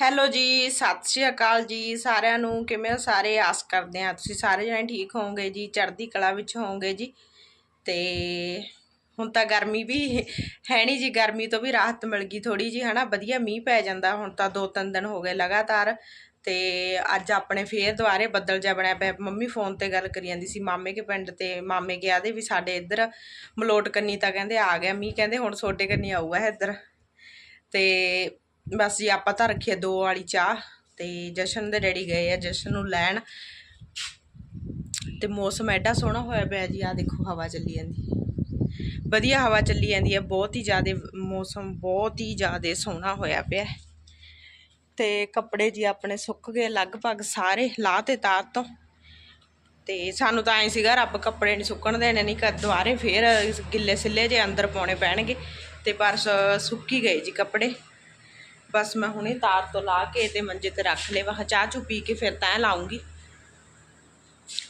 Hello ਜੀ, ਸਤਿ ਸ਼੍ਰੀ ਅਕਾਲ ਜੀ ਸਾਰਿਆਂ ਨੂੰ, ਕਿਵੇਂ ਹੋ ਸਾਰੇ? ਆਸ ਕਰਦੇ ਆ ਤੁਸੀਂ ਸਾਰੇ ਜਣੇ ਠੀਕ ਹੋਵੋਗੇ ਜੀ, ਚੜ੍ਹਦੀ ਕਲਾ ਵਿੱਚ ਹੋਵੋਗੇ ਜੀ। ਤੇ ਹੁਣ ਤਾਂ ਗਰਮੀ ਵੀ ਹੈ ਨਹੀਂ ਜੀ, ਗਰਮੀ ਤੋਂ ਵੀ ਰਾਹਤ ਮਿਲ ਗਈ ਥੋੜੀ ਜੀ ਹਨਾ? ਵਧੀਆ ਮੀਂਹ ਪੈ ਜਾਂਦਾ, ਹੁਣ ਤਾਂ ਦੋ ਤਿੰਨ ਦਿਨ ਹੋ ਗਏ ਲਗਾਤਾਰ। ਤੇ ਅੱਜ ਆਪਣੇ ਫੇਰ ਦੁਆਰੇ ਬੱਦਲ ਜਿਹਾ ਬਣਿਆ ਪਿਆ। ਮੰਮੀ ਫੋਨ ਤੇ ਗੱਲ ਕਰੀ ਜਾਂਦੀ ਸੀ, ਮਾਮੇ ਕੇ ਪਿੰਡ ਤੇ, ਮਾਮੇ ਗਿਆ ਦੇ ਵੀ ਸਾਡੇ ਇੱਧਰ ਮਲੋਟ ਕੰਨੀ ਤਾਂ ਕਹਿੰਦੇ ਆ ਗਿਆ ਮੀਂਹ, ਕਹਿੰਦੇ ਹੁਣ ਛੋਟੇ ਕੰਨੀ ਆਊਗਾ ਇੱਧਰ। ਤੇ ਬਸ ਜੀ, ਆਪਾਂ ਤਾਂ ਰੱਖੀ ਦੋ ਵਾਲੀ ਚਾਹ ਤੇ ਜਸ਼ਨ ਦੇ ਡੈਡੀ ਗਏ ਆ, ਜਸ਼ਨ ਨੂੰ ਲੈਣ। ਤੇ ਮੌਸਮ ਐਡਾ ਸੋਹਣਾ ਹੋਇਆ ਪਿਆ ਜੀ ਆ ਦੇਖੋ ਹਵਾ ਚੱਲੀ ਜਾਂਦੀ। ਵਧੀਆ ਹਵਾ ਚੱਲੀ ਜਾਂਦੀ ਹੈ ਬਹੁਤ ਹੀ ਜ਼ਿਆਦਾ ਮੌਸਮ ਬਹੁਤ ਹੀ ਜ਼ਿਆਦਾ ਸੋਹਣਾ ਹੋਇਆ ਪਿਆ। ਤੇ ਕੱਪੜੇ ਜੀ ਆਪਣੇ ਸੁੱਕ ਗਏ ਲਗਭਗ ਸਾਰੇ, ਲਾਹ ਤੇ ਤਾਰ ਤੋਂ। ਤੇ ਸਾਨੂੰ ਤਾਂ ਐ ਸੀਗਾ, ਰੱਬ ਕੱਪੜੇ ਨਹੀਂ ਸੁੱਕਣ ਦੇਣੇ, ਨਹੀਂ ਕਰ ਦੁਆਰੇ ਫੇਰ ਗਿੱਲੇ ਸਿੱਲੇ ਜੇ ਅੰਦਰ ਪਾਉਣੇ ਪੈਣਗੇ। ਤੇ ਪਰ ਸੁੱਕੀ ਗਏ ਜੀ ਕੱਪੜੇ। ਬਸ ਮੈਂ ਹੁਣੇ ਤਾਰ ਤੋਂ ਲਾ ਕੇ ਤੇ ਮੰਜੇ ਤੇ ਰੱਖ ਲਏ ਵਾ ਚਾਹ ਚੂ ਪੀ ਕੇ ਫਿਰ ਤੈਂ ਲਾਉਂਗੀ।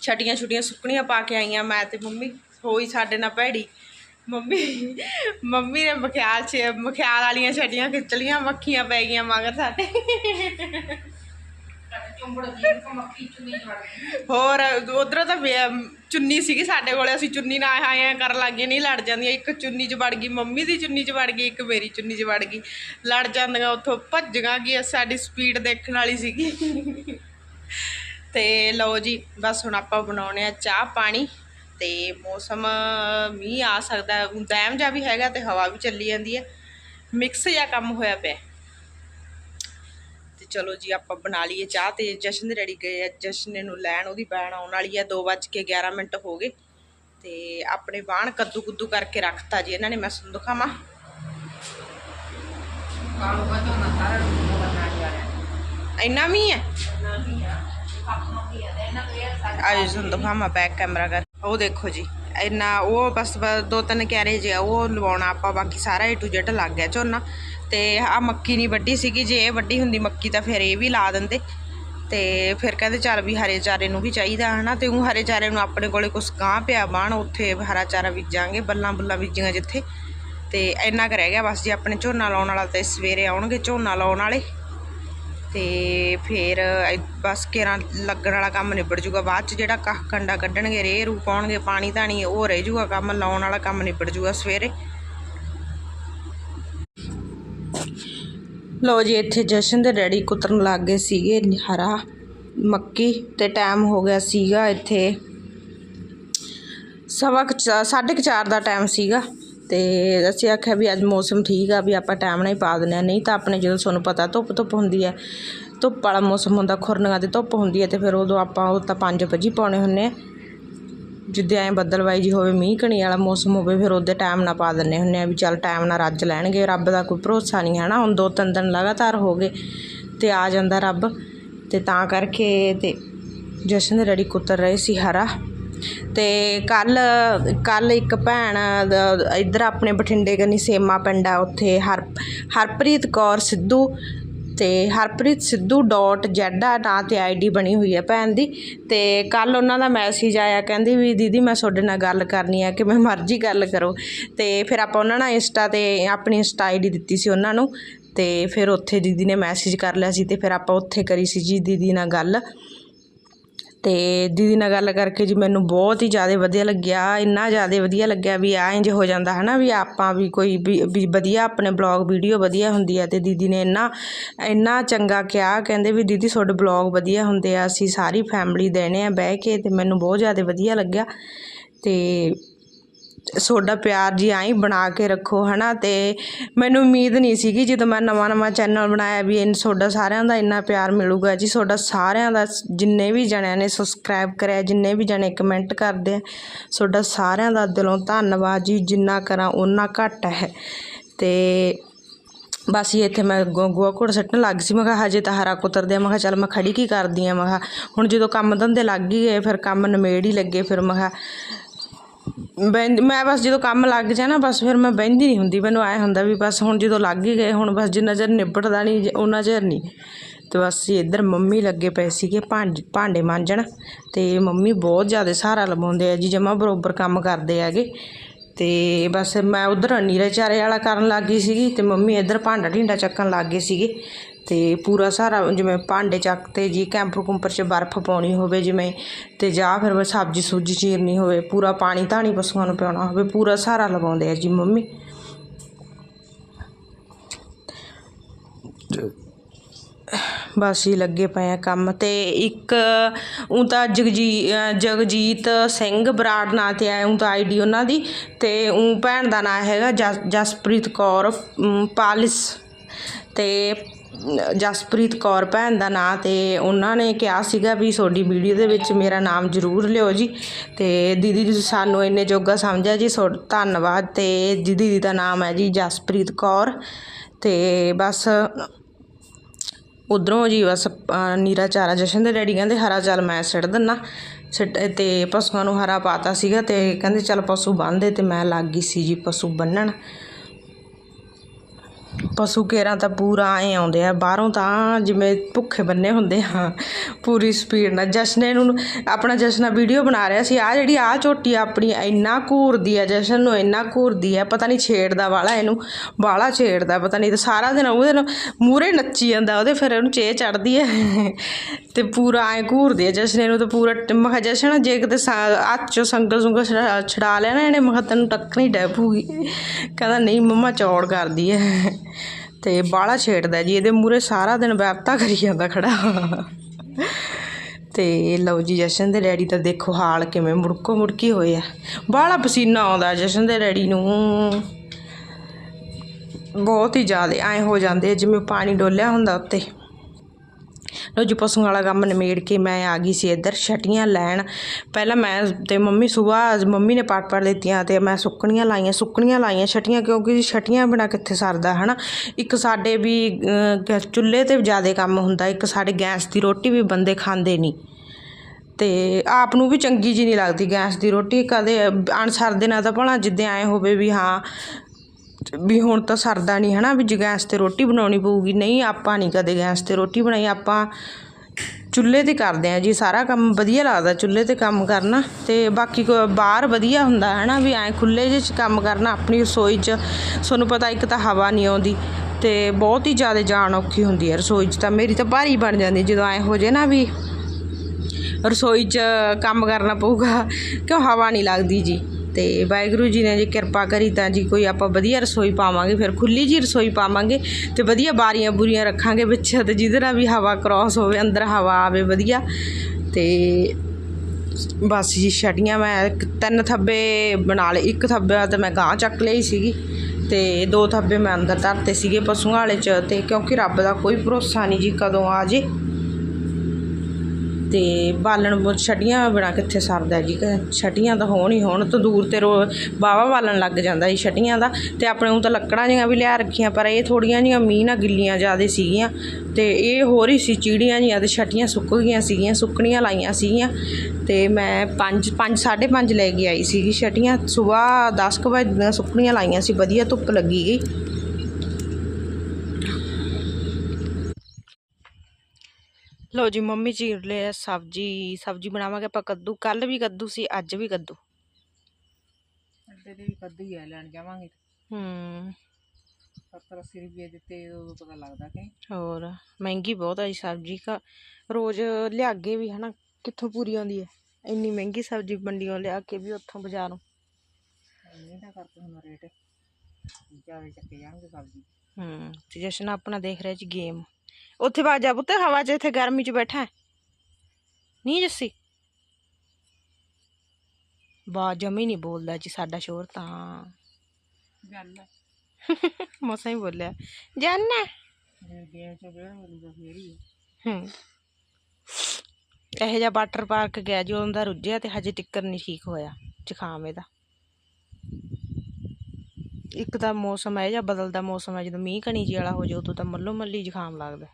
ਛਟੀਆਂ ਛੁਟੀਆਂ ਸੁੱਕਣੀਆਂ ਪਾ ਕੇ ਆਈਆਂ ਮੈਂ ਤੇ ਮੰਮੀ, ਹੋਈ ਸਾਡੇ ਨਾਲ ਭੈੜੀ। ਮੰਮੀ ਮੰਮੀ ਨੇ ਮਖਿਆਲ ਚ, ਮਖਿਆਲ ਵਾਲੀਆਂ ਛਟੀਆਂ ਖਿੱਚ ਲੀਆਂ ਮੱਖੀਆਂ ਪੈ ਗਈਆਂ ਮਗਰ ਸਾਡੇ। ਹੋਰ, ਉਧਰੋਂ ਤਾਂ ਚੁੰਨੀ ਸੀਗੀ ਸਾਡੇ ਕੋਲੇ, ਅਸੀਂ ਚੁੰਨੀ ਨਾਲ ਆਏ ਆ ਕਰਨ ਲੱਗੇ, ਨਹੀਂ ਲੜ ਜਾਂਦੀਆਂ। ਇੱਕ ਚੁੰਨੀ 'ਚ ਵੜ ਗਈ, ਮੰਮੀ ਦੀ ਚੁੰਨੀ 'ਚ ਵੜ ਗਈ, ਇੱਕ ਮੇਰੀ ਚੁੰਨੀ 'ਚ ਵੜ ਗਈ। ਲੜ ਜਾਂਦੀਆਂ, ਉੱਥੋਂ ਭੱਜੀਆਂ ਗਈਆਂ ਸਾਡੀ ਸਪੀਡ ਦੇਖਣ ਵਾਲੀ ਸੀਗੀ। ਤੇ ਲਓ ਜੀ, ਬਸ ਹੁਣ ਆਪਾਂ ਬਣਾਉਣੇ ਆ ਚਾਹ ਪਾਣੀ। ਤੇ ਮੌਸਮ, ਮੀਂਹ ਆ ਸਕਦਾ ਦੈਮ ਜਾ ਵੀ ਹੈਗਾ ਤੇ ਹਵਾ ਵੀ ਚੱਲੀ ਜਾਂਦੀ ਹੈ। ਮਿਕਸ ਜਿਹਾ ਕੰਮ ਹੋਇਆ ਪਿਆ। ਚਲੋ ਜੀ ਆਪਾਂ ਬਣਾ ਲਈਏ ਚਾਹ ਤੇ ਜਸ਼ਨ ਦੇ ਡੈਡੀ ਗਏ ਆ ਜਸ਼ਨ ਨੂੰ ਲੈਣ ਉਹਦੀ ਬੈਣ ਆਉਣ ਵਾਲੀ ਆ 2:11 ਮਿੰਟ ਹੋ ਗਏ। ਤੇ ਆਪਣੇ ਬਾਣ ਕੱਦੂ ਕੁੱਦੂ ਕਰਕੇ ਰੱਖਤਾ ਜੀ ਇਹਨਾਂ ਨੇ ਮੈਂ ਤੁਹਾਨੂੰ ਦਿਖਾਵਾਂ। ਇੰਨਾ ਵੀ ਹੈ? ਆਜੋ ਤੁਹਾਨੂੰ ਦਿਖਾਵਾਂ ਬੈਕ ਕੈਮਰਾ ਕਰ। ਉਹ ਦੇਖੋ ਜੀ ਇੰਨਾ ਉਹ ਬਸ ਦੋ ਤਿੰਨ ਕਿਆਰੇ ਜਿਹਾ ਉਹ ਲਵਾਉਣਾ ਆਪਾਂ ਬਾਕੀ ਸਾਰਾ ਏ ਟੂ ਜ਼ੈਡ ਲੱਗ ਗਿਆ ਝੋਨਾ। ਤੇ ਆ ਮੱਕੀ ਨਹੀਂ ਵੱਡੀ ਸੀਗੀ, ਜੇ ਇਹ ਵੱਡੀ ਹੁੰਦੀ ਮੱਕੀ ਤਾਂ ਫਿਰ ਇਹ ਵੀ ਲਾ ਦਿੰਦੇ। ਤੇ ਫਿਰ ਕਹਿੰਦੇ ਚੱਲ ਵੀ ਹਰੇ ਚਾਰੇ ਨੂੰ ਵੀ ਚਾਹੀਦਾ ਹਨਾ, ਤੇ ਉਹ ਹਰੇ ਚਾਰੇ ਨੂੰ ਆਪਣੇ ਕੋਲੇ ਕੁਛ ਗਾਂ ਪਿਆ ਬਾਣ, ਉੱਥੇ ਹਰਾ ਚਾਰਾ ਬੀਜਾਂਗੇ, ਬੱਲਾਂ ਬੁੱਲਾਂ ਬੀਜੀਆਂ ਜਿੱਥੇ। ਤੇ ਇੰਨਾ ਕੁ ਰਹਿ ਗਿਆ ਬਸ ਜੇ, ਆਪਣੇ ਝੋਨਾ ਲਾਉਣ ਵਾਲਾ ਤੇ ਸਵੇਰੇ ਆਉਣਗੇ ਝੋਨਾ ਲਾਉਣ ਵਾਲੇ। ਤੇ ਫਿਰ ਬਸ ਕੇਰਾਂ ਲੱਗਣ ਵਾਲਾ ਕੰਮ ਨਿਬੜ ਜੂਗਾ, ਬਾਅਦ ਚ ਜਿਹੜਾ ਕੱਖ ਕੰਡਾ ਕੱਢਣਗੇ, ਰੇਹ ਰੂ ਪਾਉਣਗੇ ਪਾਣੀ ਧਾਣੀ ਉਹ ਰਹਿ ਜੂਗਾ, ਕੰਮ ਲਾਉਣ ਵਾਲਾ ਕੰਮ ਨਿਬੜ ਜੂਗਾ ਸਵੇਰੇ। ਲੋ ਜੀ, ਇੱਥੇ ਜਸ਼ਨ ਦੇ ਡੈਡੀ ਕੁਤਰਨ ਲੱਗ ਗਏ ਸੀਗੇ, ਹਰਾ ਮੱਕੀ ਤੇ ਟਾਈਮ ਹੋ ਗਿਆ ਸੀਗਾ ਇੱਥੇ ਸਵਾ ਕੁ ਚਾ- ਸਾਢੇ ਕੁ ਚਾਰ ਦਾ ਟਾਈਮ ਸੀਗਾ ਤੇ ਅਸੀਂ ਆਖਿਆ ਵੀ ਅੱਜ ਮੌਸਮ ਠੀਕ ਆ, ਵੀ ਆਪਾਂ ਟਾਈਮ ਨਾਲ ਹੀ ਪਾ ਦਿੰਦੇ ਹਾਂ, ਨਹੀਂ ਤਾਂ ਆਪਣੇ ਜਦੋਂ ਤੁਹਾਨੂੰ ਪਤਾ ਧੁੱਪ ਧੁੱਪ ਹੁੰਦੀ ਹੈ, ਧੁੱਪ ਵਾਲਾ ਮੌਸਮ ਹੁੰਦਾ, ਖੁਰਨੀਆਂ ਤੇ ਧੁੱਪ ਹੁੰਦੀ ਹੈ ਤੇ ਫਿਰ ਉਦੋਂ ਆਪਾਂ ਉਹ ਤਾਂ 5 ਵਜੇ ਪਾਉਣੇ ਹੁੰਨੇ ਆ। ਜਿੱਦੇ ਐਂ ਬੱਦਲਵਾਈ ਜੀ ਹੋਵੇ, ਮੀਂਹ ਕਣੀ ਵਾਲਾ ਮੌਸਮ ਹੋਵੇ, ਫਿਰ ਉਹਦੇ ਟਾਈਮ ਨਾਲ ਪਾ ਦਿੰਨੇ ਹੁੰਨੇ ਆ ਵੀ ਚੱਲ ਟਾਈਮ ਨਾਲ ਰੱਜ ਲੈਣਗੇ। ਰੱਬ ਦਾ ਕੋਈ ਭਰੋਸਾ ਨਹੀਂ ਹੈ ਨਾ, ਹੁਣ ਦੋ ਤਿੰਨ ਦਿਨ ਲਗਾਤਾਰ ਹੋ ਗਏ ਤੇ ਆ ਜਾਂਦਾ ਰੱਬ। ਤੇ ਤਾਂ ਕਰਕੇ ਤੇ ਜਸ਼ਨ ਦੇ ਰੜੀ ਕੁੱਤਰ ਰਹੇ ਸੀ ਹਰਾ। ਤੇ ਕੱਲ ਕੱਲ ਇੱਕ ਭੈਣ ਇੱਧਰ ਆਪਣੇ ਬਠਿੰਡੇ ਕਨੀ ਸੇਮਾ ਪਿੰਡ ਆ, ਉੱਥੇ ਹਰ, ਹਰਪ੍ਰੀਤ ਕੌਰ ਸਿੱਧੂ ਤੇ ਹਰਪ੍ਰੀਤ ਸਿੱਧੂ ਡੋਟ ਜ਼ੈਡ ਨਾਂ ਤੇ ਆਈਡੀ ਬਣੀ ਹੋਈ ਹੈ ਭੈਣ ਦੀ। ਤੇ ਕੱਲ ਉਹਨਾਂ ਦਾ ਮੈਸੇਜ ਆਇਆ, ਕਹਿੰਦੀ ਵੀ ਦੀਦੀ ਮੈਂ ਤੁਹਾਡੇ ਨਾਲ ਗੱਲ ਕਰਨੀ ਆ ਕਿ ਮੈਂ ਮਰਜ਼ੀ ਗੱਲ ਕਰੋ। ਤੇ ਫਿਰ ਆਪਾਂ ਉਹਨਾਂ ਨਾਲ ਇੰਸਟਾ ਤੇ ਆਪਣੀ ਇੰਸਟਾ ਆਈਡੀ ਦਿੱਤੀ ਸੀ ਉਹਨਾਂ ਨੂੰ। ਤੇ ਫਿਰ ਉੱਥੇ ਦੀਦੀ ਨੇ ਮੈਸੇਜ ਕਰ ਲਿਆ ਸੀ ਤੇ ਫਿਰ ਆਪਾਂ ਉੱਥੇ ਕਰੀ ਸੀ ਜੀ ਦੀਦੀ ਨਾਲ ਗੱਲ। ਅਤੇ ਦੀਦੀ ਨਾਲ ਗੱਲ ਕਰਕੇ ਜੀ ਮੈਨੂੰ ਬਹੁਤ ਹੀ ਜ਼ਿਆਦਾ ਵਧੀਆ ਲੱਗਿਆ, ਇੰਨਾ ਜ਼ਿਆਦਾ ਵਧੀਆ ਲੱਗਿਆ ਵੀ ਆ ਇੰਝ ਹੋ ਜਾਂਦਾ ਹੈ ਨਾ ਵੀ ਆਪਾਂ ਵੀ ਕੋਈ ਵੀ ਵੀ ਵਧੀਆ ਆਪਣੇ ਬਲੌਗ ਵੀਡੀਓ ਵਧੀਆ ਹੁੰਦੀ ਆ ਅਤੇ ਦੀਦੀ ਨੇ ਇੰਨਾ ਇੰਨਾ ਚੰਗਾ ਕਿਹਾ, ਕਹਿੰਦੇ ਵੀ ਦੀਦੀ ਤੁਹਾਡੇ ਬਲੌਗ ਵਧੀਆ ਹੁੰਦੇ ਆ, ਅਸੀਂ ਸਾਰੀ ਫੈਮਿਲੀ ਦੇਣੇ ਆ ਬਹਿ ਕੇ ਅਤੇ ਮੈਨੂੰ ਬਹੁਤ ਜ਼ਿਆਦਾ ਵਧੀਆ ਲੱਗਿਆ ਅਤੇ ਤੁਹਾਡਾ ਪਿਆਰ ਜੀ ਆਈ ਬਣਾ ਕੇ ਰੱਖੋ ਹੈ ਨਾ ਅਤੇ ਮੈਨੂੰ ਉਮੀਦ ਨਹੀਂ ਸੀਗੀ ਜਦੋਂ ਮੈਂ ਨਵਾਂ ਨਵਾਂ ਚੈਨਲ ਬਣਾਇਆ ਵੀ ਇਨ ਤੁਹਾਡਾ ਸਾਰਿਆਂ ਦਾ ਇੰਨਾ ਪਿਆਰ ਮਿਲੂਗਾ ਜੀ। ਤੁਹਾਡਾ ਸਾਰਿਆਂ ਦਾ ਜਿੰਨੇ ਵੀ ਜਣਿਆਂ ਨੇ ਸਬਸਕ੍ਰਾਈਬ ਕਰਿਆ, ਜਿੰਨੇ ਵੀ ਜਣੇ ਕਮੈਂਟ ਕਰਦੇ ਆ ਤੁਹਾਡਾ ਸਾਰਿਆਂ ਦਾ ਦਿਲੋਂ ਧੰਨਵਾਦ ਜੀ, ਜਿੰਨਾ ਕਰਾਂ ਓਨਾ ਘੱਟ ਹੈ। ਅਤੇ ਬਸ ਇਹ ਇੱਥੇ ਮੈਂ ਗੋ- ਗੋਹਾ ਘੋੜ ਸੱਟਣ ਲੱਗ ਸੀ, ਮੈਂ ਕਿਹਾ ਹਜੇ ਤਾਂ ਹਰਾ ਕੁਤਰਦੇ ਆ, ਮੈਂ ਕਿਹਾ ਚੱਲ ਮੈਂ ਖੜੀ ਕੀ ਕਰਦੀ ਆ, ਮੈਂ ਕਿਹਾ ਹੁਣ ਜਦੋਂ ਕੰਮ ਧੰਦੇ ਲੱਗ ਹੀ ਗਏ, ਫਿਰ ਕੰਮ ਨਮੇੜ ਹੀ ਲੱਗੇ, ਫਿਰ ਮੈਂ ਕਿਹਾ ਬਹਿੰਦ, ਮੈਂ ਬਸ ਜਦੋਂ ਕੰਮ ਲੱਗ ਜਾ ਨਾ, ਬਸ ਫਿਰ ਮੈਂ ਬਹਿੰਦੀ ਨਹੀਂ ਹੁੰਦੀ। ਮੈਨੂੰ ਐਂ ਹੁੰਦਾ ਵੀ ਬਸ ਹੁਣ ਜਦੋਂ ਲੱਗ ਹੀ ਗਏ, ਹੁਣ ਬਸ ਜਿੰਨਾ ਚਿਰ ਨਿਬੜਦਾ ਨਹੀਂ, ਜ- ਚਿਰ ਨਹੀਂ। ਅਤੇ ਬਸ ਇੱਧਰ ਮੰਮੀ ਲੱਗੇ ਪਏ ਸੀਗੇ, ਭਾਂਜ, ਭਾਂਡੇ ਮਾਂਜਣ। ਅਤੇ ਮੰਮੀ ਬਹੁਤ ਜ਼ਿਆਦਾ ਸਹਾਰਾ ਲਵਾਉਂਦੇ ਆ ਜੀ, ਜਮਾ ਬਰੋਬਰ ਕੰਮ ਕਰਦੇ ਹੈਗੇ। ਤੇ ਬਸ ਮੈਂ ਉਧਰ ਨੀਰੇ ਚਾਰੇ ਵਾਲਾ ਕਰਨ ਲੱਗ ਗਈ ਸੀਗੀ, ਤੇ ਮੰਮੀ ਇੱਧਰ ਭਾਂਡਾ ਢੀਂਡਾ ਚੱਕਣ ਲੱਗ ਗਏ ਸੀਗੇ। ਤੇ ਪੂਰਾ ਸਾਰਾ ਜਿਵੇਂ ਭਾਂਡੇ ਚੱਕ ਤੇ ਜੀ ਕੈਂਪਰ ਕੁੰਪਰ 'ਚ ਬਰਫ਼ ਪਾਉਣੀ ਹੋਵੇ ਜਿਵੇਂ ਤੇ ਜਾਂ ਫਿਰ ਸਬਜ਼ੀ ਸੁਬਜ਼ੀ ਚੀਰਨੀ ਹੋਵੇ ਪੂਰਾ ਪਾਣੀ ਧਾਣੀ ਪਸ਼ੂਆਂ ਨੂੰ ਪਿਆਉਣਾ ਹੋਵੇ ਪੂਰਾ ਸਾਰਾ ਲਗਾਉਂਦੇ ਆ ਜੀ ਮੰਮੀ। ਬਸ ਹੀ ਲੱਗੇ ਪਏ ਆ ਕੰਮ ਤੇ ਇੱਕ ਉਹ ਤਾਂ ਜਗਜੀ ਜਗਜੀਤ ਸਿੰਘ ਬਰਾੜ ਨਾਂ ਤੇ ਆਇਆ ਉਹ ਤਾਂ ਆਈਡੀ ਉਹਨਾਂ ਦੀ ਤੇ ਉਹ ਭੈਣ ਦਾ ਨਾਂ ਹੈਗਾ ਜਸ- ਜਸਪ੍ਰੀਤ ਕੌਰ ਪਾਲਿਸ। ਤੇ ਜਸਪ੍ਰੀਤ ਕੌਰ ਭੈਣ ਦਾ ਨਾਂ ਅਤੇ ਉਹਨਾਂ ਨੇ ਕਿਹਾ ਸੀਗਾ ਵੀ ਤੁਹਾਡੀ ਵੀਡੀਓ ਦੇ ਵਿੱਚ ਮੇਰਾ ਨਾਮ ਜ਼ਰੂਰ ਲਿਓ ਜੀ। ਅਤੇ ਦੀਦੀ ਤੁਸੀਂ ਸਾਨੂੰ ਇੰਨੇ ਜੋਗਾ ਸਮਝਿਆ ਜੀ, ਸੋ ਧੰਨਵਾਦ। ਅਤੇ ਜੀ ਦੀਦੀ ਦਾ ਨਾਮ ਹੈ ਜੀ ਜਸਪ੍ਰੀਤ ਕੌਰ। ਅਤੇ ਬਸ ਉਧਰੋਂ ਜੀ ਬਸ ਨੀਰਾ ਚਾਰਾ ਜਸ਼ਨ ਦੇ ਡੈਡੀ ਕਹਿੰਦੇ, ਹਰਾ ਚੱਲ ਮੈਂ ਸਿੱਟ ਦਿੰਨਾ। ਸਿੱਟ, ਤੇ ਪਸ਼ੂਆਂ ਨੂੰ ਹਰਾ ਪਾਤਾ ਸੀਗਾ ਤੇ ਕਹਿੰਦੇ, ਚੱਲ ਪਸ਼ੂ ਬੰਨ੍ਹਦੇ ਤੇ ਮੈਂ ਲੱਗ ਗਈ ਸੀ ਜੀ ਪਸ਼ੂ ਬੰਨਣ ਪਸ਼ੂ ਘੇਰਾਂ ਤਾਂ ਪੂਰਾ ਐਂ ਆਉਂਦੇ ਆ, ਬਾਹਰੋਂ ਤਾਂ ਜਿਵੇਂ ਭੁੱਖੇ ਬੰਨੇ ਹੁੰਦੇ ਆ, ਪੂਰੀ ਸਪੀਡ ਨਾਲ। ਜਸ਼ਨੇ ਨੂੰ, ਆਪਣਾ ਜਸ਼ਨਾ ਵੀਡੀਓ ਬਣਾ ਰਿਹਾ ਸੀ ਆ ਜਿਹੜੀ ਆ ਝੋਟੀ ਆਪਣੀ ਇੰਨਾ ਘੂਰਦੀ ਆ ਜਸ਼ਨ ਨੂੰ, ਇੰਨਾ ਘੂਰਦੀ ਆ, ਪਤਾ ਨਹੀਂ ਛੇੜਦਾ ਵਾਲਾ ਇਹਨੂੰ, ਵਾਲਾ ਛੇੜਦਾ, ਪਤਾ ਨਹੀਂ ਤੇ ਸਾਰਾ ਦਿਨ ਉਹਦੇ ਨਾਲ ਮੂਰੇ ਨੱਚੀ ਜਾਂਦਾ, ਉਹਦੇ ਫਿਰ ਉਹਨੂੰ ਚੇ ਚੜਦੀ ਹੈ ਤੇ ਪੂਰਾ ਐਂ ਘੂਰਦੀ ਆ ਜਸ਼ਨੇ ਨੂੰ ਤੇ ਪੂਰਾ ਮੈਂ ਕਿਹਾ ਜਸ਼ਨ, ਜੇ ਕਿਤੇ ਸਾ- ਚੋਂ ਸੰਗਲ ਸੁੰਗਲ ਛਡਾ- ਛਡਾ ਲਿਆ ਨਾ ਇਹਨੇ, ਮੈਂ ਕਿਹਾ ਤੈਨੂੰ ਟੱਕਣੀ ਡੈਪੂਗੀ ਕਹਿੰਦਾ, ਨਹੀਂ, ਮੰਮਾ ਚੌੜ ਕਰਦੀ ਹੈ ਤੇ ਬਾਲਾ ਛੇੜਦਾ ਜੀ, ਇਹਦੇ ਮੂਰੇ ਸਾਰਾ ਦਿਨ ਵੈਪਤਾ ਕਰੀ ਜਾਂਦਾ ਖੜਾ। ਤੇ ਲਓ ਜੀ, ਜਸ਼ਨ ਦੇ ਡੈਡੀ ਤਾਂ ਦੇਖੋ ਹਾਲ ਕਿਵੇਂ ਮੁੜਕੋ ਮੁੜਕੀ ਹੋਏ ਆ। ਬਾਲਾ ਪਸੀਨਾ ਆਉਂਦਾ ਜਸ਼ਨ ਦੇ ਡੈਡੀ ਨੂੰ। ਬਹੁਤ ਹੀ ਜ਼ਿਆਦਾ, ਐ ਹੋ ਜਾਂਦੇ ਆ ਜਿਵੇਂ ਪਾਣੀ ਡੋਲਿਆ ਹੁੰਦਾ ਉੱਤੇ। ਲਓ ਜੀ, ਪਸ਼ੂਆਂ ਵਾਲਾ ਕੰਮ ਨਿਮੇੜ ਕੇ ਮੈਂ ਆ ਗਈ ਸੀ ਇੱਧਰ ਛਟੀਆਂ ਲੈਣ। ਪਹਿਲਾਂ ਮੈਂ ਤੇ ਮੰਮੀ ਸਵੇਰ ਮੰਮੀ ਨੇ ਪਾਟ ਪਾਟ ਦਿੱਤੀਆਂ ਤੇ ਮੈਂ ਸੁੱਕਣੀਆਂ ਲਾਈਆਂ ਸੁੱਕਣੀਆਂ ਲਾਈਆਂ ਛਟੀਆਂ ਕਿਉਂਕਿ ਛਟੀਆਂ ਬਿਨਾ ਕਿੱਥੇ ਸਰਦਾ, ਹਨਾ? ਇੱਕ ਸਾਡੇ ਵੀ ਚੁੱਲ੍ਹੇ ਤੇ ਜ਼ਿਆਦਾ ਕੰਮ ਹੁੰਦਾ, ਇੱਕ ਸਾਡੇ ਗੈਸ ਦੀ ਰੋਟੀ ਵੀ ਬੰਦੇ ਖਾਂਦੇ ਨਹੀਂ। ਤੇ ਆਪ ਨੂੰ ਵੀ ਚੰਗੀ ਜੀ ਨਹੀਂ ਲੱਗਦੀ ਗੈਸ ਦੀ ਰੋਟੀ, ਕਦੇ ਅਣਸਰ ਦੇ ਨਾਲ ਤਾਂ ਭਲਾ ਜਿੱਦਾਂ ਆਏ ਹੋਵੇ ਵੀ ਹਾਂ ਵੀ ਹੁਣ ਤਾਂ ਸਰਦਾ ਨਹੀਂ ਹਨਾ ਵੀ ਜੇ ਗੈਸ ਤੇ ਰੋਟੀ ਬਣਾਉਣੀ ਪਊਗੀ। ਨਹੀਂ, ਆਪਾਂ ਨਹੀਂ ਕਦੇ ਗੈਸ ਤੇ ਰੋਟੀ ਬਣਾਈ। ਆਪਾਂ ਚੁੱਲ੍ਹੇ ਤੇ ਕਰਦੇ ਆ ਜੀ, ਸਾਰਾ ਕੰਮ ਵਧੀਆ ਲੱਗਦਾ ਚੁੱਲ੍ਹੇ ਤੇ ਕੰਮ ਕਰਨਾ ਤੇ ਬਾਕੀ ਕੋ ਬਾਹਰ ਵਧੀਆ ਹੁੰਦਾ ਹੈ ਨਾ ਵੀ ਐਂ ਖੁੱਲੇ ਜਿਹੇ 'ਚ ਕੰਮ ਕਰਨਾ ਆਪਣੀ ਰਸੋਈ 'ਚ। ਤੁਹਾਨੂੰ ਪਤਾ ਇੱਕ ਤਾਂ ਹਵਾ ਨਹੀਂ ਆਉਂਦੀ ਤੇ ਬਹੁਤ ਹੀ ਜ਼ਿਆਦਾ ਜਾਨ ਔਖੀ ਹੁੰਦੀ ਹੈ ਰਸੋਈ 'ਚ ਤਾਂ। ਮੇਰੀ ਤਾਂ ਭਾਰੀ ਬਣ ਜਾਂਦੀ ਜਦੋਂ ਐਂ ਹੋ ਜੇ ਨਾ ਵੀ ਰਸੋਈ 'ਚ ਕੰਮ ਕਰਨਾ ਪਊਗਾ ਕਿਉਂ ਹਵਾ ਨਹੀਂ ਲੱਗਦੀ ਜੀ। ਤੇ ਵਾਹਿਗੁਰੂ ਜੀ ਨੇ ਜੇ ਕਿਰਪਾ ਕਰੀ ਤਾਂ ਜੀ ਕੋਈ ਆਪਾਂ ਵਧੀਆ ਰਸੋਈ ਪਾਵਾਂਗੇ, ਫਿਰ ਖੁੱਲੀ ਜੀ ਰਸੋਈ ਪਾਵਾਂਗੇ ਤੇ ਵਧੀਆ ਬਾਰੀਆਂ ਬੁਰੀਆਂ ਰੱਖਾਂਗੇ ਵਿੱਚ ਤੇ ਜਿਹਦੇ ਨਾਲ ਵੀ ਹਵਾ ਕ੍ਰਾਸ ਹੋਵੇ, ਅੰਦਰ ਹਵਾ ਆਵੇ ਵਧੀਆ। ਤੇ ਬਸ ਜੀ ਛਟੀਆਂ ਮੈਂ ਤਿੰਨ ਥੱਬੇ ਬਣਾ ਲਏ, ਇੱਕ ਥੱਬਾ ਤਾਂ ਮੈਂ ਗਾਂ ਚੱਕ ਲਈ ਸੀਗੀ ਤੇ ਦੋ ਥੱਬੇ ਮੈਂ ਅੰਦਰ ਧਰਤੇ ਸੀਗੇ ਪਸ਼ੂਆਂ ਵਾਲੇ ਚ ਤੇ ਕਿਉਂਕਿ ਰੱਬ ਦਾ ਕੋਈ ਭਰੋਸਾ ਨਹੀਂ ਜੀ ਕਦੋਂ ਆ ਜੇ। ਤੇ ਬਾਲਣ ਛਟੀਆਂ ਬਿਨਾ ਕਿੱਥੇ ਸਰਦਾ ਜੀ? ਛਟੀਆਂ ਤਾਂ ਹੋਣ ਹੀ ਹੋਣ ਤੰਦੂਰ ਤੇ ਰੋ ਬਾਵਾ ਬਾਲਣ ਲੱਗ ਜਾਂਦਾ ਜੀ ਛਟੀਆਂ ਦਾ। ਤੇ ਆਪਣੇ ਨੂੰ ਤਾਂ ਲੱਕੜਾਂ ਜੀਆਂ ਵੀ ਲਿਆ ਰੱਖੀਆਂ ਪਰ ਇਹ ਥੋੜੀਆਂ ਜੀਆਂ ਮੀਂਹ ਨਾਲ ਗਿੱਲੀਆਂ ਜ਼ਿਆਦੇ ਸੀਗੀਆਂ। ਤੇ ਇਹ ਹੋ ਰਹੀ ਸੀ ਚੀੜੀਆਂ ਜੀਆਂ ਤੇ ਛਟੀਆਂ ਸੁੱਕ ਗਈਆਂ ਸੀਗੀਆਂ ਸੁੱਕਣੀਆਂ ਲਾਈਆਂ ਸੀਗੀਆਂ। ਤੇ ਮੈਂ 5 5 5:30 ਲੈ ਕੇ ਆਈ ਸੀਗੀ ਛਟੀਆਂ। ਸਵੇਰ 10 ਕੁ ਵਜੇ ਦੀਆਂ ਸੁੱਕਣੀਆਂ ਲਾਈਆਂ ਸੀ ਵਧੀਆ ਧੁੱਪ ਲੱਗੀ ਗਈ। ਲੋ ਜੀ ਮੰਮੀ ਚੀਰ ਲਿਆ ਸਬਜੀ ਸਬਜੀ ਬਣਾਵਾਂਗੇ ਆਪਾਂ ਕੱਦੂ। ਕੱਲ ਵੀ ਕੱਦੂ ਸੀ ਅੱਜ ਵੀ ਕੱਦੂ। ਅੱਡੇ ਦੇ ਵੀ ਕੱਦੂ ਹੀ ਆ ਲੈਣ ਜਾਵਾਂਗੇ। ਹੂੰ। 70 80 ਰੁਪਏ ਦਿੱਤੇ ਉਦੋਂ ਪਤਾ ਲੱਗਦਾ ਕਿ ਹੋਰ ਮਹਿੰਗੀ ਬਹੁਤ ਆ ਜੀ ਸਬਜੀ। ਕਾ ਰੋਜ਼ ਲਿਆਗੇ ਵੀ ਹਨਾ ਕਿੱਥੋਂ ਪੂਰੀ ਆਉਂਦੀ ਹੈ? ਇੰਨੀ ਮਹਿੰਗੀ ਸਬਜੀ ਮੰਡੀੋਂ ਲਿਆ ਕੇ ਵੀ ਉੱਥੋਂ ਬਾਜ਼ਾਰੋਂ। ਇੰਨੇ ਦਾ ਕਰਕੇ ਹੁਣ ਰੇਟ। ਜ਼ਿਆਦਾ ਚੱਕੇ ਜਾਣਗੇ ਸਬਜ਼ੀ। ਹੂੰ ਤੇ ਜਸ਼ਨ ਆਪਣਾ ਦੇਖ ਰਿਹਾ ਜੀ ਗੇਮ। ਉੱਥੇ ਬਾਜਾ ਪੁੱਤ ਹਵਾ 'ਚ ਇੱਥੇ ਗਰਮੀ 'ਚ ਬੈਠਾ। ਨਹੀਂ ਜੱਸੀ ਬਾ ਜਮੀ ਨਹੀਂ ਬੋਲਦਾ ਜੀ ਸਾਡਾ ਸ਼ੋਰ ਤਾਂ। ਗੱਲ ਮਸਾਂ ਹੀ ਬੋਲਿਆ। ਜਾਨਾ ਜੇ ਹੀ ਇਹੋ ਜਿਹਾ ਵਾਟਰ ਪਾਰਕ ਗਿਆ ਜੀ ਉਹਦਾ ਰੁੱਝਿਆ ਤੇ ਹਜੇ ਟਿੱਕਰ ਨਹੀਂ ਠੀਕ ਹੋਇਆ ਜ਼ੁਕਾਮ ਇਹਦਾ। ਇੱਕ ਤਾਂ ਮੌਸਮ ਹੈ ਜਾਂ ਬਦਲਦਾ ਮੌਸਮ ਹੈ ਜਦੋਂ ਮੀਂਹ ਕਣੀ ਜੀ ਵਾਲਾ ਹੋ ਜਾਏ ਉਦੋਂ ਤਾਂ ਮੱਲੋ ਮੱਲੀ ਜ਼ੁਕਾਮ ਲੱਗਦਾ।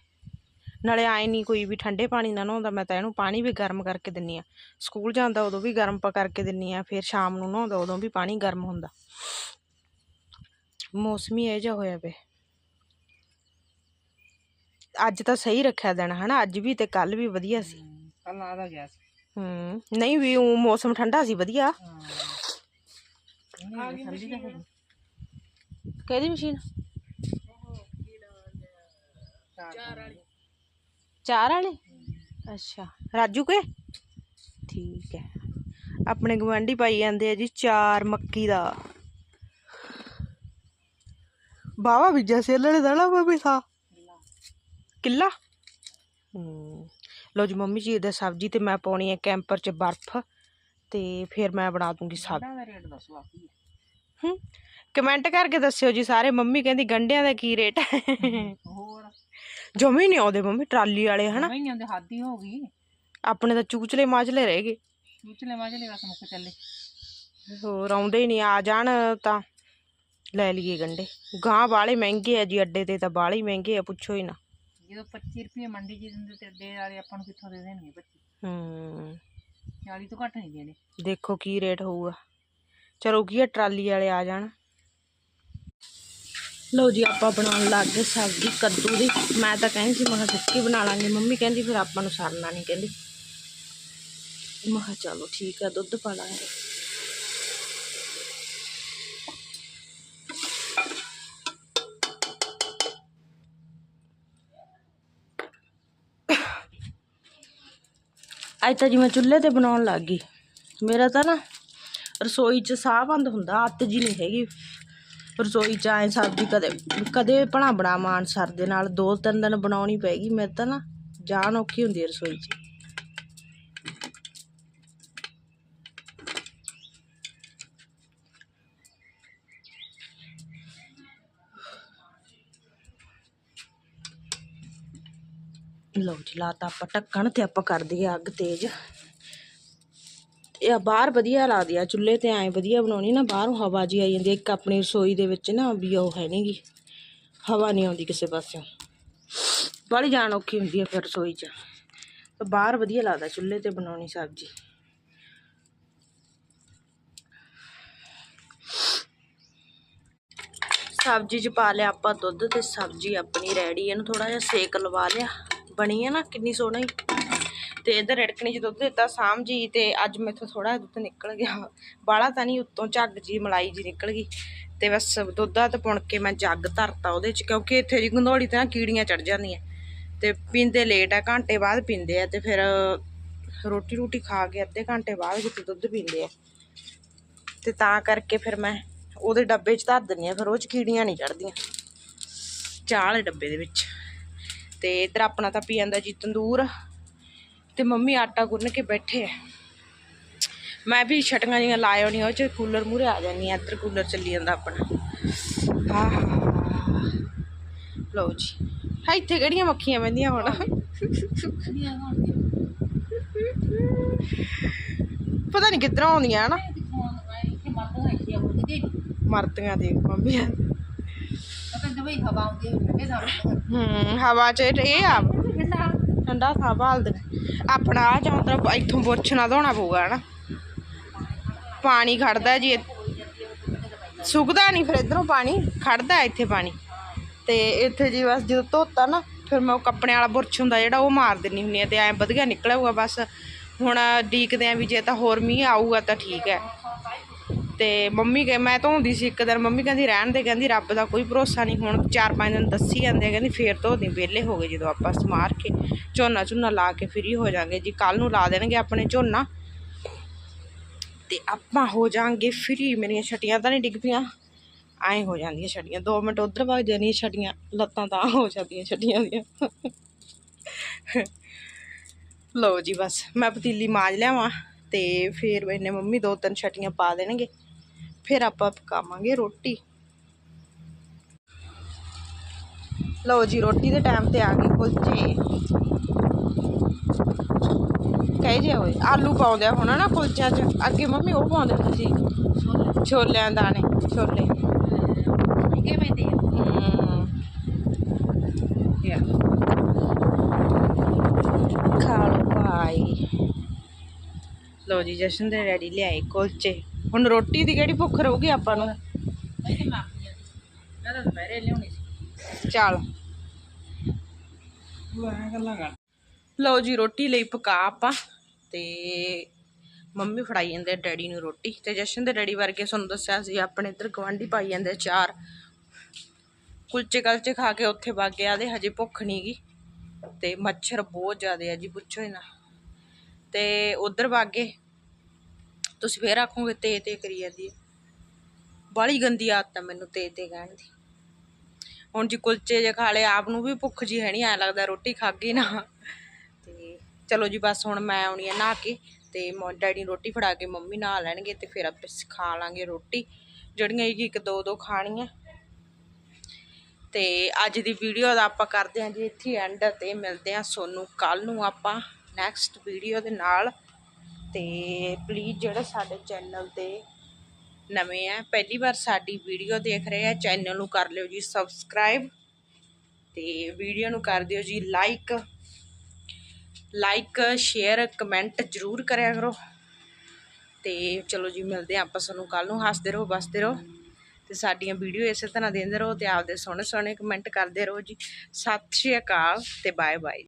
ਨਾਲੇ ਆਏ ਨਹੀਂ ਕੋਈ ਵੀ ਠੰਡੇ ਪਾਣੀ ਨਾਲ ਨਹਾਉਂਦਾ ਮੈਂ ਤਾਂ ਇਹਨੂੰ ਪਾਣੀ ਵੀ ਗਰਮ ਕਰਕੇ ਦਿੰਨੀ ਆ। ਸਕੂਲ ਜਾਂਦਾ ਉਦੋਂ ਵੀ ਗਰਮ ਪਾ ਕਰਕੇ ਦਿੰਨੀ ਆ ਫਿਰ ਸ਼ਾਮ ਨੂੰ ਨਹਾਉਂਦਾ ਉਦੋਂ ਵੀ ਪਾਣੀ ਗਰਮ ਹੁੰਦਾ। ਮੌਸਮੀ ਇਹ ਜਿਹਾ ਹੋਇਆ ਵੇ। ਅੱਜ ਤਾਂ ਸਹੀ ਰੱਖਿਆ ਦਿਨ ਹਨਾ? ਅੱਜ ਵੀ ਤੇ ਕੱਲ ਵੀ ਵਧੀਆ ਸੀ। ਹਮ, ਕੱਲ ਆਦਾ ਗਿਆ ਸੀ। ਹੂੰ ਨਹੀਂ ਵੀ ਉਹ ਮੌਸਮ ਠੰਡਾ ਸੀ ਵਧੀਆ। ਕਿਹਦੀ ਮਸ਼ੀਨ? ਚਾਰ ਵਾਲੀ। ਚਾਰ ਵਾਲੇ? ਅੱਛਾ। ਰਾਜੂ ਕੇ ਠੀਕ ਹੈ। ਆਪਣੇ ਗਵਾਂਢੀ ਪਾਈ ਜਾਂਦੇ ਆ ਜੀ ਚਾਰ ਮੱਕੀ ਦਾ। ਬਾਵਾ ਬੀਜਾ ਸੇਲਣੇ ਦਾ ਨਾ ਬੇਬੀ ਸਾ ਕਿੱਲਾ? ਲੋ ਜੀ ਮੰਮੀ ਜੀ ਦਾ ਸਬਜ਼ੀ ਤੇ ਮੈਂ ਪਾਉਣੀ ਹੈ ਕੈਂਪਰ ਚ ਬਰਫ਼ ਤੇ ਫਿਰ ਮੈਂ ਬਣਾ ਦੂੰਗੀ ਸਬਜ਼ੀ। ਹੂੰ। ਕਮੈਂਟ ਕਰਕੇ ਦੱਸਿਓ ਜੀ ਸਾਰੇ। ਮੰਮੀ ਕਹਿੰਦੀ ਗੰਡਿਆਂ ਦਾ ਕੀ ਰੇਟ ਹੈ? ਹੋਰ ਜਮੀ ਨਹੀਂ ਆਉਂਦੇ ਮੰਮੀ ਟਰਾਲੀ ਵਾਲੇ ਹਨਾ? ਨਹੀਂ ਆਉਂਦੇ ਹਾਦੀ ਹੋ ਗਈ। ਆਪਣੇ ਤਾਂ ਚੂਚਲੇ ਮਾਝਲੇ ਰਹਿ ਗਏ। ਉਚਲੇ ਮਾਜਲੇ ਵਸ ਮੁੱਕ ਚੱਲੇ। ਹੋਰ ਆਉਂਦੇ ਹੀ ਨਹੀਂ ਆ ਜਾਣ ਤਾਂ। ਲੈ ਲਈਏ ਗੰਡੇ। ਗਾਂ ਵਾਲੇ ਮਹਿੰਗੇ ਆ ਜੀ ਅੱਡੇ ਤੇ ਤਾਂ ਬਾਲੇ ਹੀ ਮਹਿੰਗੇ ਆ ਪੁੱਛੋ ਹੀ ਨਾ। ਜਦੋਂ 25 ਰੁਪਏ ਮੰਡੀ ਜੀ ਦਿੰਦੇ ਤੇ ਅੱਡੇ ਵਾਲੇ ਆਪਾਂ ਨੂੰ ਕਿੱਥੋਂ ਦੇ ਦੇਣਗੇ 25 ਹੂੰ। 40 ਤੋਂ ਘੱਟ ਨਹੀਂ ਦੇਣੇ। ਦੇਖੋ ਕੀ ਰੇਟ ਹੋਊਗਾ। ਚਲੋ ਕੀ ਆ ਟਰਾਲੀ ਵਾਲੇ ਆ ਜਾਣ। ਲਓ ਜੀ, ਆਪਾਂ ਬਣਾਉਣ ਲੱਗ ਗਏ ਸਬਜ਼ੀ ਕੱਦੂ ਦੀ। ਮੈਂ ਤਾਂ ਕਹਿੰਦੀ ਸੀ, ਮੈਂ ਕਿਹਾ ਸੁੱਕੀ ਬਣਾ ਲਾਂਗੇ। ਮੰਮੀ ਕਹਿੰਦੀ, ਫਿਰ ਆਪਾਂ ਨੂੰ ਸਰਨਾ ਨਹੀਂ ਕਹਿੰਦੀ। ਮੈਂ ਕਿਹਾ ਚਲੋ ਠੀਕ ਆ, ਦੁੱਧ ਪਾ ਲਾਂਗੇ। ਅੱਜ ਤਾਂ ਜੀ ਮੈਂ ਚੁੱਲ੍ਹੇ ਤੇ ਬਣਾਉਣ ਲੱਗ ਗਈ। ਮੇਰਾ ਤਾਂ ਨਾ ਰਸੋਈ 'ਚ ਸਾਹ ਬੰਦ ਹੁੰਦਾ ਅੱਤ ਜੀ ਨਹੀਂ ਹੈਗੀ। ਰਸੋਈ 'ਚ ਆਏ ਸਬਜ਼ੀ ਕਦੇ ਕਦੇ ਭਣਾ ਬਣਾ ਮਾਨ ਸਰ ਦੇ ਨਾਲ, ਦੋ ਤਿੰਨ ਦਿਨ ਬਣਾਉਣੀ ਪੈਗੀ, ਮੇਰੇ ਤਾਂ ਨਾ ਜਾਨ ਔਖੀ ਹੁੰਦੀ ਹੈ ਰਸੋਈ 'ਚ। ਲਓ ਜੀ, ਲਾਤਾ ਆਪਾਂ, ਢੱਕਣ ਤੇ ਆਪਾਂ ਕਰ ਦਈਏ ਅੱਗ ਤੇਜ਼। ਬਾਹਰ ਵਧੀਆ ਲੱਗਦੀ ਆ ਚੁੱਲ੍ਹੇ ਤੇ ਐਂ ਵਧੀਆ ਬਣਾਉਣੀ ਨਾ, ਬਾਹਰੋਂ ਹਵਾ ਜੀ ਆਈ ਜਾਂਦੀ ਆ। ਇੱਕ ਆਪਣੀ ਰਸੋਈ ਦੇ ਵਿੱਚ ਨਾ ਵੀ ਉਹ ਹੈ ਨਹੀਂਗੀ ਹਵਾ ਨਹੀਂ ਆਉਂਦੀ ਕਿਸੇ ਪਾਸਿਓਂ। ਬੜੀ ਜਾਨ ਔਖੀ ਹੁੰਦੀ ਆ ਫਿਰ ਰਸੋਈ 'ਚ। ਤਾਂ ਬਾਹਰ ਵਧੀਆ ਲੱਗਦਾ, ਚੁੱਲ੍ਹੇ ਤੇ ਬਣਾਉਣੀ ਸਬਜ਼ੀ। ਸਬਜ਼ੀ 'ਚ ਪਾ ਲਿਆ ਆਪਾਂ ਦੁੱਧ ਤੇ ਸਬਜ਼ੀ ਆਪਣੀ ਰੈਡੀ ਇਹਨੂੰ ਥੋੜਾ ਜਿਹਾ ਸੇਕ ਲਵਾ ਲਿਆ। ਬਣੀ ਹੈ ਨਾ, ਕਿੰਨੀ ਸੋਹਣੀ। ਤੇ ਇਧਰ ਰੜਕਣੀ 'ਚ ਦੁੱਧ ਦਿੱਤਾ ਸਾਮ ਜੀ ਤੇ ਅੱਜ ਮੈਥੋਂ ਥੋੜਾ ਦੁੱਧ ਨਿਕਲ ਗਿਆ। ਬਾਲਾ ਤਾਂ ਨਹੀਂ, ਉੱਤੋਂ ਝੱਗ ਜੀ, ਮਲਾਈ ਜੀ ਨਿਕਲ ਗਈ ਤੇ ਬਸ ਦੁੱਧਾ ਤੇ ਪੁਣ ਕੇ ਮੈਂ ਜੱਗ ਧਰਤਾ ਉਹਦੇ 'ਚ ਕਿਉਂਕਿ ਇੱਥੇ ਜੀ ਗੰਧੋੜੀ ਤੇ ਨਾ ਕੀੜੀਆਂ ਚੜ ਜਾਂਦੀਆਂ ਤੇ ਪੀਂਦੇ ਲੇਟ ਆ, ਘੰਟੇ ਬਾਅਦ ਪੀਂਦੇ ਆ ਤੇ ਫਿਰ ਰੋਟੀ ਰੋਟੀ ਖਾ ਕੇ ਅੱਧੇ ਘੰਟੇ ਬਾਅਦ ਕਿਤੇ ਦੁੱਧ ਪੀਂਦੇ ਆ। ਤੇ ਤਾਂ ਕਰਕੇ ਫਿਰ ਮੈਂ ਉਹਦੇ ਡੱਬੇ 'ਚ ਧਰ ਦਿੰਦੀ ਆ, ਫਿਰ ਉਹ 'ਚ ਕੀੜੀਆਂ ਨਹੀਂ ਚੜਦੀਆਂ ਚਾਹ ਵਾਲੇ ਡੱਬੇ ਦੇ ਵਿੱਚ। ਤੇ ਇਧਰ ਆਪਣਾ ਤਾਂ ਪੀ ਜਾਂਦਾ ਜੀ ਤੰਦੂਰ। ਤੇ ਮੰਮੀ ਆਟਾ ਗੁੰਨ ਕੇ ਬੈਠੇ ਆ। ਮੈਂ ਵੀ ਛਟੀਆਂ ਜੀਆਂ ਲਾਏ ਹੋਣੀ ਉਹ ਚ ਕੂਲਰ ਮੂਰੇ ਆ ਜਾਨੀ ਆ, ਇੱਧਰ ਕੂਲਰ ਚੱਲੀ ਜਾਂਦਾ ਆਪਣਾ। ਆਹ। ਲਓ ਜੀ। ਹਾਂ, ਇੱਥੇ ਕਿਹੜੀਆਂ ਮੱਖੀਆਂ ਬਹਿੰਦੀਆਂ ਹੁਣ? ਪਤਾ ਨਹੀਂ ਕਿੱਧਰੋਂ ਆਉਂਦੀਆਂ, ਹਨਾ? ਮਰਦੀਆਂ ਦੇ ਮੰਮੀ। ਹਵਾ ਚ ਇਹ ਆ। ਠੰਡਾ ਥਾ ਭਾਲਦੇ ਆਪਣਾ ਆ ਜਾਂ ਮਤਲਬ ਇੱਥੋਂ ਬੁਰਛ ਨਾ ਧੋਣਾ ਪਊਗਾ, ਹਨਾ? ਪਾਣੀ ਖੜਦਾ ਜੀ, ਸੁੱਕਦਾ ਨਹੀਂ ਫਿਰ ਇਧਰੋਂ ਪਾਣੀ, ਖੜਦਾ ਇੱਥੇ ਪਾਣੀ। ਤੇ ਇੱਥੇ ਜੀ ਬਸ ਜਦੋਂ ਧੋਤਾ ਨਾ, ਫਿਰ ਮੈਂ ਉਹ ਕੱਪੜੇ ਵਾਲਾ ਬੁਰਛ ਹੁੰਦਾ ਜਿਹੜਾ ਉਹ ਮਾਰ ਦਿੰਨੀ ਹੁੰਨੀ ਆ ਤੇ ਐਂ ਵਧੀਆ ਨਿਕਲੂਗਾ ਬਸ। ਹੁਣ ਡੀਕਦੇ ਆ ਵੀ ਜੇ ਤਾਂ ਹੋਰ ਮੀਂਹ ਆਊਗਾ ਤਾਂ ਠੀਕ ਹੈ। ਤੇ ਮੰਮੀ ਕਹੇ ਮੈਂ ਧੋਂਦੀ ਸੀ ਇੱਕ ਦਿਨ, ਮੰਮੀ ਕਹਿੰਦੀ ਰਹਿਣ ਦੇ, ਕਹਿੰਦੀ ਰੱਬ ਦਾ ਕੋਈ ਭਰੋਸਾ ਨਹੀਂ, ਹੁਣ ਚਾਰ ਪੰਜ ਦਿਨ ਦੱਸੀ ਜਾਂਦੇ ਕਹਿੰਦੀ ਫੇਰ ਧੋਦੀ ਵਿਹਲੇ ਹੋ ਗਏ ਜਦੋਂ ਆਪਾਂ ਸਮਾਰ ਕੇ ਝੋਨਾ ਝੁਨਾ ਲਾ ਕੇ ਫ੍ਰੀ ਹੋ ਜਾਾਂਗੇ ਜੀ ਕੱਲ ਨੂੰ ਲਾ ਦੇਣਗੇ ਆਪਣੇ ਝੋਨਾ। ਤੇ ਆਪਾਂ ਹੋ ਜਾਾਂਗੇ ਫ੍ਰੀ, ਮੇਰੀਆਂ ਛਟੀਆਂ ਤਾਂ ਨਹੀਂ ਡਿੱਗ ਪਈਆਂ। ਐਂ ਹੋ ਜਾਂਦੀਆਂ ਛਟੀਆਂ 2 ਮਿੰਟ ਉਧਰ ਵਗ ਜਾਂਦੀਆਂ ਛਟੀਆਂ, ਲੱਤਾਂ ਤਾਂ ਹੋ ਜਾਂਦੀਆਂ ਛਟੀਆਂ ਦੀਆਂ। ਲਓ ਜੀ ਬਸ, ਮੈਂ ਪਤੀਲੀ ਮਾਜ ਲਿਆਵਾਂ ਤੇ ਫਿਰ ਇਹਨੇ ਮੰਮੀ ਦੋ ਤਿੰਨ ਛਟੀਆਂ ਪਾ ਦੇਣਗੇ। ਫਿਰ ਆਪਾਂ ਪਕਾਵਾਂਗੇ ਰੋਟੀ। ਲਓ ਜੀ ਰੋਟੀ ਦੇ ਟਾਈਮ ਤੇ ਆ ਗਏ ਕੁਲਚੇ। ਕਹੇ ਜੇ ਹੋਏ ਆਲੂ ਪਾਉਂਦੇ ਹੁਣ ਨਾ ਕੁਲਚਿਆਂ 'ਚ। ਅੱਗੇ ਮੰਮੀ ਉਹ ਪਾਉਂਦੇ ਹੁੰਦੇ ਸੀ। ਛੋਲਿਆਂ ਦੇ ਦਾਣੇ ਛੋਲੇ। ਹਮ ਖਾ ਲਓ ਭਾਈ ਲਓ ਜੀ, ਜਸ਼ਨ ਦੇ ਰੈਡੀ ਲਿਆਏ ਕੁਲਚੇ। ਹੁਣ ਰੋਟੀ ਦੀ ਕਿਹੜੀ ਭੁੱਖ ਰਹੂਗੀ ਆਪਾਂ ਨੂੰ? ਚੱਲ। ਲਓ ਜੀ, ਰੋਟੀ ਲਈ ਪਕਾ ਆਪਾਂ ਤੇ ਮੰਮੀ ਫੜਾਈ ਜਾਂਦੇ ਡੈਡੀ ਨੂੰ ਰੋਟੀ ਤੇ ਜਸ਼ਨ ਦੇ ਡੈਡੀ ਵਰਗੇ ਤੁਹਾਨੂੰ ਦੱਸਿਆ ਸੀ, ਆਪਣੇ ਇੱਧਰ ਗਵਾਂਢੀ ਪਾਈ ਜਾਂਦੇ ਚਾਰ। ਕੁਲਚੇ ਕਲਚੇ ਖਾ ਕੇ ਉੱਥੇ ਵਗ ਗਿਆ ਦੇ ਹਜੇ ਭੁੱਖ ਨਹੀਂ ਗੀ ਤੇ ਮੱਛਰ ਬਹੁਤ ਜ਼ਿਆਦਾ ਆ ਜੀ, ਪੁੱਛੋ ਹੀ ਨਾ। ਤੇ ਉਧਰ ਵਗ। ਤੁਸੀਂ ਫੇਰ ਆਖੋਗੇ ਤੇ ਤੇ ਕਰੀ ਜਾਂਦੀ ਹੈ ਬਾਲੀ ਗੰਦੀ ਆਦਤ ਹੈ ਮੈਨੂੰ ਤੇ ਤੇ ਕਹਿਣ ਦੀ। ਹੁਣ ਜੀ ਕੁਲਚੇ ਜੇ ਖਾ ਲਏ, ਆਪ ਨੂੰ ਵੀ ਭੁੱਖ ਜੀ ਹੈ ਨਹੀਂ ਐ ਲੱਗਦਾ ਰੋਟੀ ਖਾਗੀ ਨਾ। ਤੇ ਚਲੋ ਜੀ ਬਸ ਹੁਣ ਮੈਂ ਆਉਣੀ ਆ ਨਹਾ ਕੇ ਤੇ ਮ- ਡੈਡੀ ਨੂੰ ਰੋਟੀ ਫੜਾ ਕੇ ਮੰਮੀ ਨਹਾ ਲੈਣਗੇ ਤੇ ਫਿਰ ਆਪੇ ਅਸੀਂ ਖਾ ਲਾਂਗੇ ਰੋਟੀ, ਜਿਹੜੀਆਂ ਇੱਕ ਇੱਕ ਦੋ ਦੋ ਖਾਣੀਆਂ। ਤੇ ਅੱਜ ਦੀ ਵੀਡੀਓ ਦਾ ਆਪਾਂ ਕਰਦੇ ਹਾਂ ਜੀ ਇੱਥੇ ਐਂਡ ਤੇ, ਮਿਲਦੇ ਹਾਂ ਸੋਨੂੰ ਕੱਲ ਨੂੰ ਆਪਾਂ। ਨੈਕਸਟ ਵੀਡੀਓ ਦੇ ਨਾਲ। ਤੇ ਪਲੀਜ਼ ਜਿਹੜੇ ਸਾਡੇ ਚੈਨਲ ਤੇ ਨਵੇਂ ਆ, ਪਹਿਲੀ ਵਾਰ ਸਾਡੀ ਵੀਡੀਓ ਦੇਖ ਰਹੇ ਆ ਚੈਨਲ ਨੂੰ ਕਰ ਲਿਓ ਜੀ ਸਬਸਕ੍ਰਾਈਬ ਤੇ ਵੀਡੀਓ ਨੂੰ ਕਰ ਦਿਓ ਜੀ ਲਾਈਕ ਲਾਈਕ ਸ਼ੇਅਰ ਕਮੈਂਟ ਜ਼ਰੂਰ ਕਰਿਆ ਕਰੋ। ਤੇ ਚਲੋ ਜੀ, ਮਿਲਦੇ ਹਾਂ ਆਪਾਂ ਸਾਨੂੰ ਕੱਲ ਨੂੰ। ਹੱਸਦੇ ਰਹੋ ਬਸਦੇ ਰਹੋ। ਤੇ ਸਾਡੀਆਂ ਵੀਡੀਓ ਇਸੇ ਤਰ੍ਹਾਂ ਦਿੰਦੇ ਰਹੋ ਤੇ ਆਪਦੇ ਸੋਹਣੇ ਸੋਹਣੇ ਕਮੈਂਟ ਕਰਦੇ ਰਹੋ ਜੀ। ਸਤਿ ਸ਼੍ਰੀ ਅਕਾਲ ਤੇ ਬਾਏ ਬਾਏ